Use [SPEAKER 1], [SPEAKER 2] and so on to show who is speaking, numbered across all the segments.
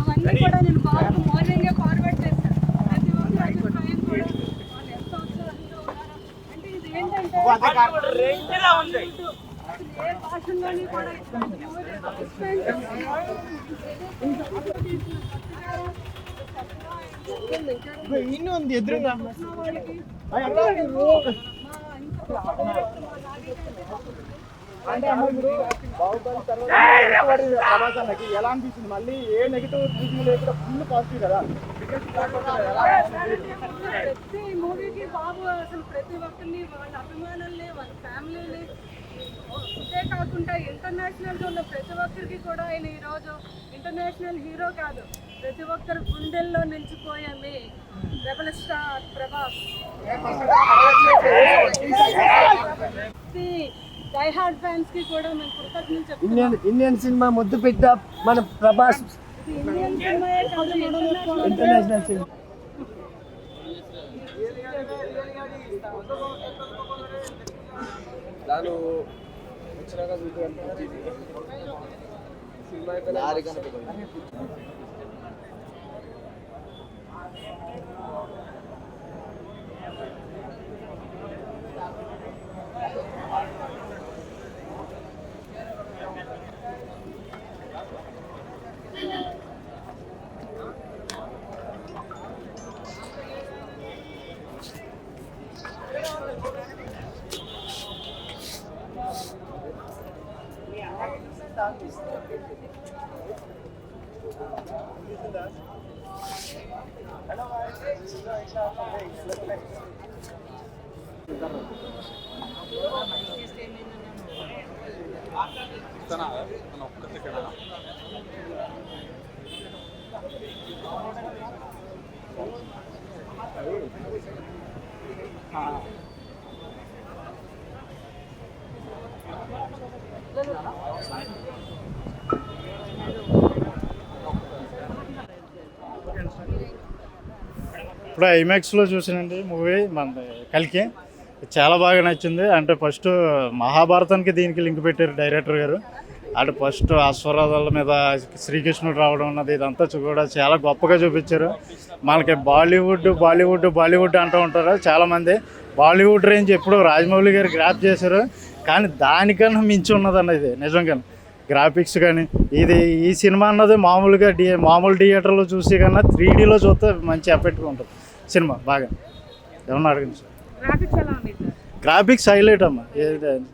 [SPEAKER 1] అవన్నీ కూడా నేను బాబు మార్నింగే ఫార్వర్డ్ చేశాను ప్రతి ఒక్కరు అభిప్రాయం కూడా వాళ్ళు ఎంత ఉత్సాహంగా అంటే ఇది ఏంటంటే ఏ భాషల్లోని కూడా
[SPEAKER 2] ఇన్ని ఉంది ఎదురుగా
[SPEAKER 1] వాళ్ళకి
[SPEAKER 2] అంటే ఎలా అనిపిస్తుంది మళ్ళీ ఏ నెగిటివ్ రీజింగ్ లేకుండా ఫుల్ పాజిటివ్ కదా
[SPEAKER 1] ప్రతి మూవీకి బాబు అసలు ప్రతి ఒక్కరిని వాళ్ళ అభిమానుల్ని వాళ్ళ ఫ్యామిలీని ఇదే కాకుండా ఇంటర్నేషనల్గా ఉన్న ప్రతి ఒక్కరికి కూడా ఆయన ఈరోజు ఇంటర్నేషనల్ హీరో కాదు. ప్రతి ఒక్కరు గుండెల్లో నిలిచిపోయే మీ rebel star Prabhas. Die hard ఫ్యాన్స్కి కూడా మేము కృతజ్ఞతలు చెప్తున్నాం.
[SPEAKER 3] ఇండియన్ ఇండియన్ సినిమా ముద్దు పెట్ట మన Prabhas.
[SPEAKER 1] Indian international
[SPEAKER 3] international cinema
[SPEAKER 2] ನಾನು আর এখানে వచ్చినాక చూడాలి సినిమా అయిపోయినా
[SPEAKER 4] ఇప్పుడు ఐమాక్స్లో చూసానండి మూవీ మన కలికి. చాలా బాగా నచ్చింది. అంటే ఫస్ట్ మహాభారతానికి దీనికి లింక్ పెట్టారు డైరెక్టర్ గారు. అంటే ఫస్ట్ అశ్వరాధాల మీద శ్రీకృష్ణుడు రావడం అన్నది ఇదంతా కూడా చాలా గొప్పగా చూపించారు. మనకి బాలీవుడ్ బాలీవుడ్ బాలీవుడ్ అంటూ ఉంటారు చాలామంది బాలీవుడ్ రేంజ్ ఎప్పుడు రాజమౌళి గారు గ్రాప్ చేశారు. కానీ దానికన్నా మించి ఉన్నది ఇది నిజంగా గ్రాఫిక్స్ కానీ ఇది ఈ సినిమా అన్నది మామూలుగా డి మామూలు థియేటర్లో చూసి కన్నా త్రీ డీలో చూస్తే మంచి ఎఫెక్ట్గా ఉంటుంది. సినిమా బాగా. ఎవరన్నా అడగండి సార్.
[SPEAKER 1] గ్రాఫిక్స్
[SPEAKER 4] హైలైట్ అమ్మా.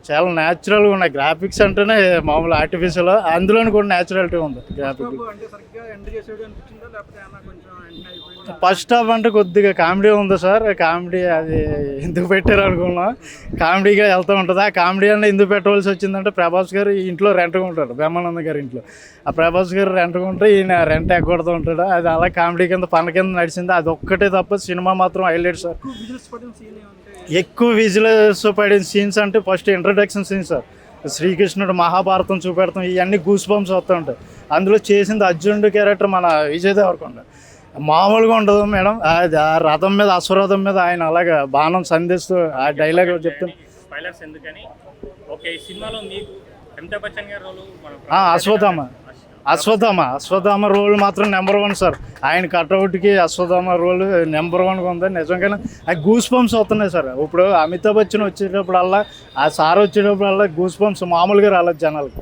[SPEAKER 4] చాలా న్యాచురల్గా ఉన్నాయి. గ్రాఫిక్స్ అంటేనే మామూలు ఆర్టిఫిషియల్ అందులోని కూడా న్యాచురాలిటీ ఉంది గ్రాఫిక్
[SPEAKER 2] అంటే
[SPEAKER 4] ఫస్ట్ హాఫ్ అంటే కొద్దిగా కామెడీ ఉంది సార్. కామెడీ అది ఎందుకు పెట్టారు అనుకున్నాం. కామెడీగా వెళ్తూ ఉంటుంది. ఆ కామెడీ అన్న ఎందుకు పెట్టవలసి వచ్చిందంటే ప్రభాస్ గారు ఇంట్లో రెంట్గా ఉంటాడు. బ్రహ్మానంద గారి ఇంట్లో. ఆ ప్రభాస్ గారు రెంట్గా ఉంటే ఈయన రెంట్ ఎగ్గొడుతూ ఉంటాడు. అది అలా కామెడీ కింద పన్న కింద నడిచింది. అది ఒక్కటే తప్ప సినిమా మాత్రం హైలైట్ సార్. ఎక్కువ విజువల్స్ పడిన సీన్స్ అంటే ఫస్ట్ ఇంట్రడక్షన్ సీన్స్ సార్ శ్రీకృష్ణుడు మహాభారతం చూపెడతాం ఇవన్నీ గూస్ బంప్స్ వస్తూ ఉంటాయి అందులో చేసింది అర్జునుడు క్యారెక్టర్ మన విజయ్ దేవరకొండ. మామూలుగా ఉండదు మేడం. అది ఆ రథం మీద అశ్వరథం మీద ఆయన అలాగా బాణం సంధిస్తూ ఆ డైలాగ్ చెప్తాను
[SPEAKER 5] ఎందుకని? ఓకే సినిమాలో మీకు
[SPEAKER 4] అశ్వత్థామ. అశ్వత్థామ. అశ్వత్థామ. రోల్ మాత్రం నెంబర్ వన్ సార్ ఆయన కట్అవుట్కి అశ్వత్థామ రోల్ నెంబర్ వన్గా ఉంది. నిజంగానే ఆ గూస్ బంప్స్ వస్తున్నాయి సార్ ఇప్పుడు అమితాబ్ బచ్చన్ వచ్చేటప్పుడల్లా ఆ సార్ వచ్చేటప్పుడల్లా గూస్ బంప్స్ మామూలుగా రాలేదు జనాలకు.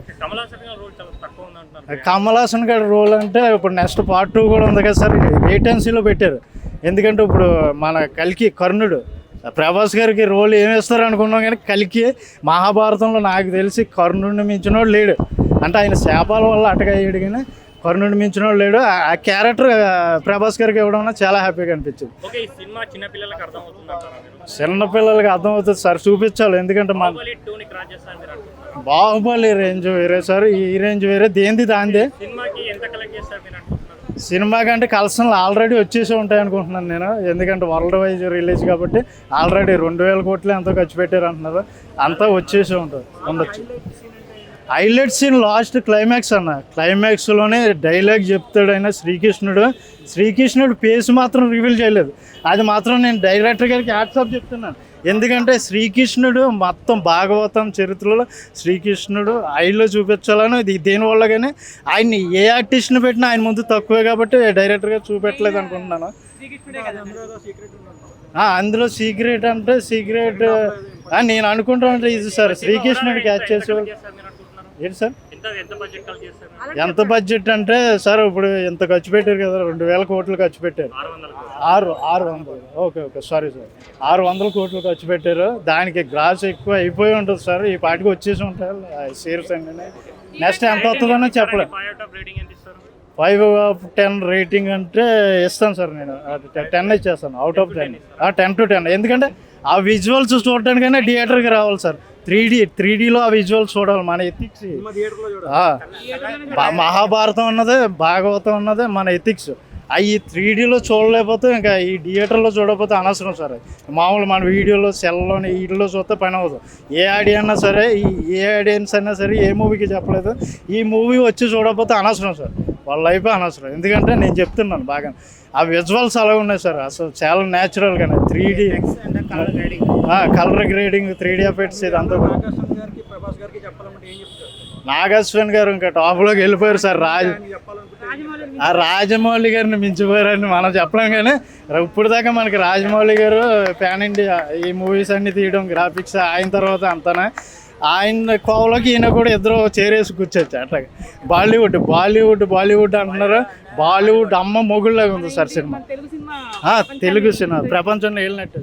[SPEAKER 5] కమల్ హాసన్ గారి రోల్
[SPEAKER 4] అంటే ఇప్పుడు నెక్స్ట్ పార్ట్ టూ కూడా ఉంది కదా సార్ వేటెన్సీలో పెట్టారు. ఎందుకంటే ఇప్పుడు మన కలికి కర్ణుడు ప్రభాస్ గారికి రోల్ ఏం వేస్తారు అనుకున్నాం కానీ కలికి మహాభారతంలో నాకు తెలిసి కర్ణుడిని మించినోడు లేడు. అంటే ఆయన శాపాల వల్ల అటకయ్యాడు కానీ కర్ణుడిని మించినోడు లేడు. ఆ- క్యారెక్టర్ ప్రభాస్ గారికి ఇవ్వడం చాలా హ్యాపీగా అనిపించింది.
[SPEAKER 5] ఓకే ఈ సినిమా చిన్న పిల్లలకు అర్థం అవుతుంది అంటారా మీరు?
[SPEAKER 4] చిన్న పిల్లలకి అర్థమవుతుంది. సార్ చూపించాలి. ఎందుకంటే మన
[SPEAKER 5] అనుకుంటున్నారు
[SPEAKER 4] బాహుబలి రేంజ్ వేరే సార్. ఈ రేంజ్ వేరే. దేంది దాందే సినిమా కంటే కలెక్షన్లు ఆల్రెడీ వచ్చేసి ఉంటాయి అనుకుంటున్నాను నేను. ఎందుకంటే వరల్డ్ వైజ్ రిలీజ్ కాబట్టి ఆల్రెడీ రెండు వేల కోట్లు ఎంతో ఖర్చు పెట్టారు అంటున్నారు. అంతా వచ్చేసి ఉంటుంది. ఉండొచ్చు. హైలైట్ సీన్ లాస్ట్ క్లైమాక్స్ అన్న. క్లైమాక్స్లోనే డైలాగ్ చెప్తాడు శ్రీకృష్ణుడు. శ్రీకృష్ణుడు పేస్ మాత్రం రివీల్ చేయలేదు. అది మాత్రం నేను డైరెక్టర్ గారికి హ్యాట్సాప్ చెప్తున్నాను. ఎందుకంటే శ్రీకృష్ణుడు మొత్తం భాగవతం చరిత్రలో శ్రీకృష్ణుడు ఐలో చూపించాలని ఇది దేనివల్ల కానీ ఆయన్ని ఏ ఆర్టిస్ట్ని పెట్టినా ఆయన ముందు తక్కువే కాబట్టి డైరెక్టర్ గారు చూపెట్టలేదు అనుకుంటున్నాను. అందులో సీక్రెట్ అంటే సీక్రెట్ నేను అనుకుంటాను ఇది సార్ శ్రీకృష్ణుడు క్యాచ్ చేసే
[SPEAKER 5] చేస్తారు మీరు అనుకుంటున్నారు
[SPEAKER 4] ఏంటి సార్?
[SPEAKER 5] ఎంత బడ్జెట్
[SPEAKER 4] అంటే సార్ ఇప్పుడు ఎంత ఖర్చు పెట్టారు కదా రెండు వేల కోట్లు ఖర్చు పెట్టారు.
[SPEAKER 5] ఆరు
[SPEAKER 4] ఆరు వందలు. Okay okay sorry sir. ఆరు వందల కోట్లు ఖర్చు పెట్టారు. దానికి గ్రాస్ ఎక్కువ అయిపోయి ఉంటుంది సార్. ఈ పాటికి వచ్చేసి ఉంటాయి. షేర్స్ అండి నెక్స్ట్ ఎంత వస్తుందనో చెప్పలేదు
[SPEAKER 5] ఫైవ్ ఆఫ్
[SPEAKER 4] టెన్ రేటింగ్ అంటే ఇస్తాను సార్ నేను. టెన్ ఇచ్చేస్తాను. Out of ten ten to ten ఎందుకంటే ఆ విజువల్స్ చూడటానికైనా థియేటర్కి రావాలి సార్. త్రీ డీ త్రీ డీలో ఆ విజువల్స్ చూడాలి. మన ఎథిక్స్ మహాభారతం ఉన్నదే భాగవతం ఉన్నదే మన ఎథిక్స్ అవి త్రీ డీలో చూడలేకపోతే ఇంకా ఈ థియేటర్లో చూడకపోతే అనవసరం సార్. మామూలు మన వీడియోలో సెల్లోని వీటిలో చూస్తే పని అవ్వదు. ఏ ఆడియో అన్నా సరే ఈ ఏ ఆడియన్స్ అయినా సరే ఏ మూవీకి చెప్పలేదు. ఈ మూవీ వచ్చి చూడకపోతే అనవసరం సార్. వాళ్ళ లైఫ్ అనవసరం. ఎందుకంటే నేను చెప్తున్నాను బాగా. ఆ విజువల్స్ అలా ఉన్నాయి సార్. అసలు చాలా న్యాచురల్గానే three D colour grading three D effects ఇదంతా నాగశ్వన్ గారు ఇంకా టాప్లోకి వెళ్ళిపోయారు సార్. రాజ్ ఆ రాజమౌళి గారిని మించిపోయారని మనం చెప్పలేం కానీ ఇప్పుడు దాకా మనకి రాజమౌళి గారు ప్యాన్ ఇండియా ఈ మూవీస్ అన్ని తీయడం గ్రాఫిక్స్ ఆయన తర్వాత అంతానే. ఆయన కోవలోకి ఈయన కూడా ఇద్దరు చేరేసి కూర్చోచ్చు అట్లా బాలీవుడ్ బాలీవుడ్ బాలీవుడ్ అంటున్నారు. బాలీవుడ్ అమ్మ మొగుళ్ళగా ఉంది సార్ సినిమా.
[SPEAKER 1] తెలుగు సినిమా
[SPEAKER 4] ప్రపంచంలో వెళ్ళినట్టు